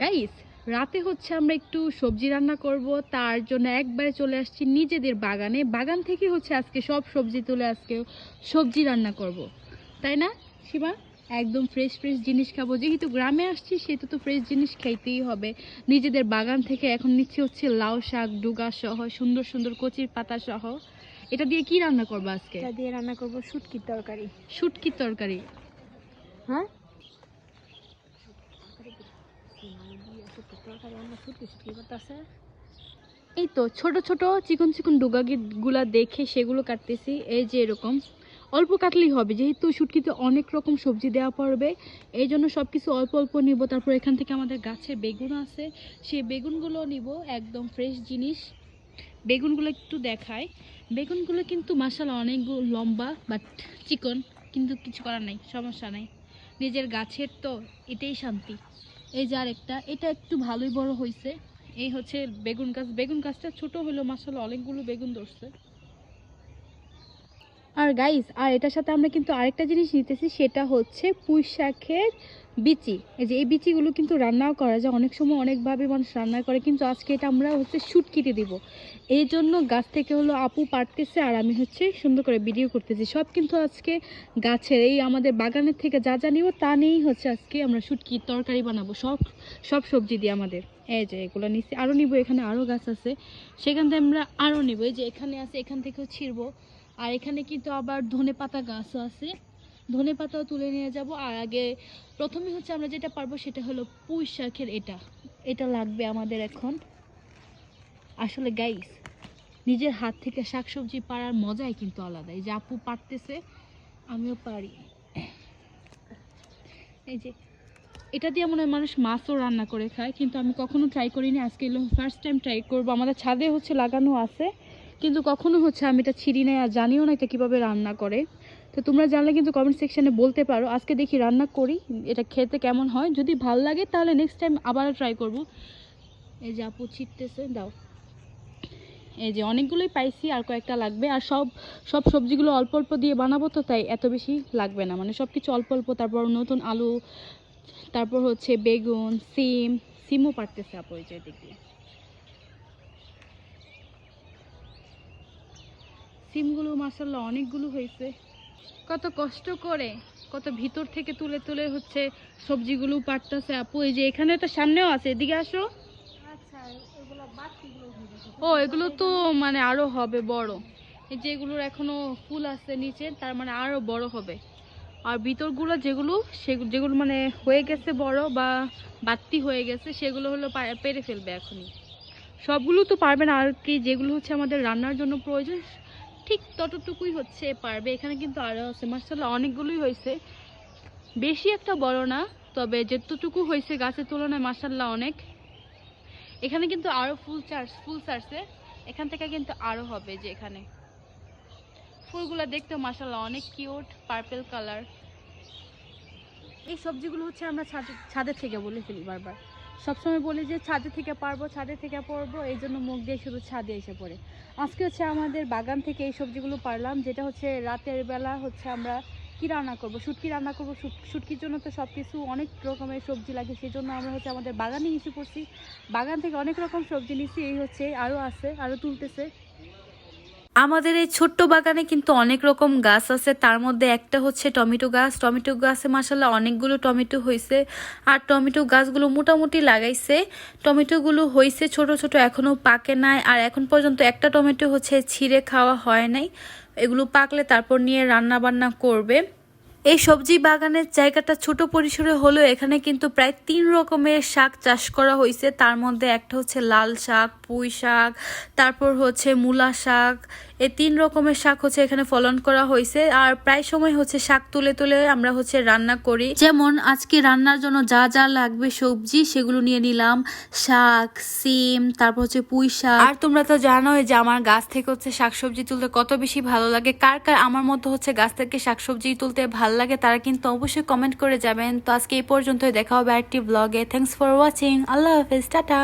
Guys রাতে হচ্ছে আমরা একটু সবজি রান্না করব। তার জন্য একবারে চলে আসছি নিজেদের বাগানে। বাগান থেকে হচ্ছে আজকে সব সবজি তুলে আজকে সবজি রান্না করব। তাই না শিবা? একদম ফ্রেশ ফ্রেশ জিনিস খাব। যেহেতু গ্রামে আসছি সেহেতু তো ফ্রেশ জিনিস খাইতেই হবে। নিজেদের বাগান থেকে এখন নিচ্ছে হচ্ছে লাউ শাক ডুগা সহ সুন্দর সুন্দর কচির পাতা সহ। এটা দিয়ে কি রান্না করব আজকে? এটা দিয়ে রান্না করব শুটকির তরকারি। শুটকির তরকারি। হ্যাঁ তরকারি আমরা শুটকি শুটকি করতেছে এই তো ছোট ছোট চিকন চিকন ডুগা গুলা দেখে সেগুলো কাটতেছি। এই যে এরকম। অল্প কাটলেই হবে, যেহেতু শুটকিতে অনেক রকম সবজি দেওয়া পড়বে। এই জন্য সব কিছু অল্প অল্প নিব। তারপর এখান থেকে আমাদের গাছে বেগুন আছে। সেই বেগুনগুলো নিব, একদম ফ্রেশ জিনিস। বেগুনগুলো একটু দেখায় বেগুনগুলো কিন্তু মাসালা অনেক লম্বা বাট চিকন। কিন্তু কিছু করার নাই, সমস্যা নাই। নিজের গাছের তো এটাই শান্তি। এই যে আরেকটা, এটা একটু ভালোই বড় হয়েছে এই হচ্ছে বেগুন গাছ। বেগুন গাছটা ছোট হলো মাসাল অনেকগুলো বেগুন ধরছে। আর গাইস আর এটার সাথে আমরা কিন্তু আরেকটা জিনিস নিতেছি, সেটা হচ্ছে পুঁই শাকের বিচি। এই যে এই বিচিগুলো কিন্তু রান্নাও করা যায়, অনেক সময় অনেকভাবে মানুষ রান্না করে, কিন্তু আজকে এটা আমরা হচ্ছে শুটকিতে দিব। এই জন্য গাছ থেকে হলো আপু পারতেছে, আর আমি হচ্ছে সুন্দর করে ভিডিও করতেছি। সব কিন্তু আজকে গাছের, এই আমাদের বাগানের থেকে যা যা নিব, তা নিয়েই হচ্ছে আজকে আমরা শুটকির তরকারি বানাবো। সব সব সবজি দিয়ে আমাদের। এই যে এগুলো নিচ্ছি আরও নিব, এখানে আরও গাছ আছে। সেখান থেকে আমরা আরও নিব। এই যে এখানে আছে, এখান থেকেও ছিঁড়বো। আর এখানে কিন্তু আবার ধনে পাতা গাছও আছে। ধনে পাতাও তুলে নিয়ে যাব। আর আগে প্রথমে হচ্ছে আমরা যেটা পারব সেটা হলো পুঁই শাকের এটা। এটা লাগবে আমাদের এখন। আসলে গাইস নিজের হাত থেকে শাকসবজি পাড়ার মজাই কিন্তু আলাদা। এই যে আপু পারতেছে আমিও পারি এই যে, এটা দিয়ে মনে হয় মানুষ মাছও রান্না করে খায়, কিন্তু আমি কখনো ট্রাই করিনি। আজকে ফার্স্ট টাইম ট্রাই করব। আমাদের ছাদে হচ্ছে লাগানো আছে। কিন্তু কখনো হচ্ছে আমি এটা ছিঁড়ি নাই আর জানিও না এটা কীভাবে রান্না করে। তো তোমরা জানলে কিন্তু কমেন্ট সেকশানে বলতে পারো। আজকে দেখি রান্না করি, এটা খেতে কেমন হয়। যদি ভালো লাগে তাহলে নেক্সট টাইম আবারও ট্রাই করব। এই যে আপু ছিটতেছে, দাও। এই যে অনেকগুলোই পাইছি, আর কয়েকটা লাগবে। আর সব সব সবজিগুলো অল্প অল্প দিয়ে বানাবো তো, তাই এত বেশি লাগবে না। মানে সব কিছু অল্প অল্প, তারপর নতুন আলু, তারপর হচ্ছে বেগুন, সিম, সিমও পারতেছে আপু এই যে দেখি সিমগুলো মাসাল্লাহ অনেকগুলো হয়েছে। কত কষ্ট করে কত ভিতর থেকে তুলে তুলে হচ্ছে সবজিগুলো পারতেছে। আপু এই যে এখানে তো সামনেও আছে এদিকে আসো। আচ্ছা ও এগুলো তো মানে আরও হবে বড়। এই যে এগুলোর এখনও ফুল আছে নিচে তার মানে আরও বড় হবে। আর ভিতরগুলো যেগুলো সেগুলো যেগুলো মানে হয়ে গেছে বড় বা বাড়তি হয়ে গেছে সেগুলো হলো পেরে ফেলবে এখনই। সবগুলো তো পারবে না আর কি যেগুলো হচ্ছে আমাদের রান্নার জন্য প্রয়োজন ঠিক ততটুকুই হচ্ছে পারবে। এখানে কিন্তু আরও আছে মার্শাল্লাহ অনেকগুলোই হয়েছে। বেশি একটা বড় না, তবে যেতটুকু হয়েছে গাছের তুলনায় মার্শাল্লাহ অনেক। এখানে কিন্তু আরও ফুল চার্জ ফুল চার্জে এখান থেকে কিন্তু আরও হবে যে এখানে। ফুলগুলো দেখতে মাসাল্লাহ অনেক কিউট, পার্পল কালার। এই সবজিগুলো হচ্ছে আমরা ছাদে ছাদে থেকে বলে ফেলি বারবার। সবসময় বলি যে ছাদে থেকে পারব, ছাদে থেকে পড়ব এই জন্য মুখ দিয়ে শুধু ছাদে এসে পড়ে। আজকে হচ্ছে আমাদের বাগান থেকে এই সবজিগুলো পারলাম, যেটা হচ্ছে রাতের বেলা হচ্ছে আমরা কী রান্না করব? শুটকি রান্না করব। শুট- শুটকির জন্য তো সব কিছু অনেক রকমের সবজি লাগে সেই জন্য আমরা হচ্ছে আমাদের বাগানে এসে পড়ছি। বাগান থেকে অনেক রকম সবজি নিচ্ছি, এই হচ্ছে আরও আছে, আরও তুলতেছে। আমাদের এই ছোট্ট বাগানে কিন্তু অনেক রকম গাছ আছে। তার মধ্যে একটা হচ্ছে টমেটো গাছ। টমেটো গাছে মাসাল্লাহ অনেকগুলো টমেটো হয়েছে আর টমেটো গাছগুলো মোটামুটি লাগাইছে। টমেটোগুলো হয়েছে ছোট ছোট এখনও পাকে নাই। আর এখন পর্যন্ত একটা টমেটো হচ্ছে ছিঁড়ে খাওয়া হয় নাই। এগুলো পাকলে তারপর নিয়ে রান্না বান্না করবে। এই সবজি বাগানের জায়গাটা ছোট পরিসরে হলেও এখানে কিন্তু প্রায় তিন রকমের শাক চাষ করা হয়েছে তার মধ্যে একটা হচ্ছে লাল শাক, পুঁই শাক, তারপর হচ্ছে মূলা শাক এই তিন রকমের শাক হচ্ছে এখানে ফলন করা হয়েছে, আর প্রায় সময় হচ্ছে শাক তুলে তুলে আমরা হচ্ছে রান্না করি। যেমন আজকে রান্নার জন্য যা যা লাগবে সবজি সেগুলো নিয়ে নিলাম, শাক, সিম, তারপর হচ্ছে পুঁই শাক। আর তোমরা তো জানোই যে আমার গাছ থেকে হচ্ছে শাকসবজি তুলতে কত বেশি ভালো লাগে। কার কার আমার মতো হচ্ছে গাছ থেকে শাকসবজি তুলতে ভালো লাগে তারা কিন্তু অবশ্যই কমেন্ট করে যাবেন। তো আজকে এই পর্যন্তই, দেখা হবে আরেকটি ব্লগে থ্যাংকস ফর ওয়াচিং আল্লাহ হাফেজ, টাটা।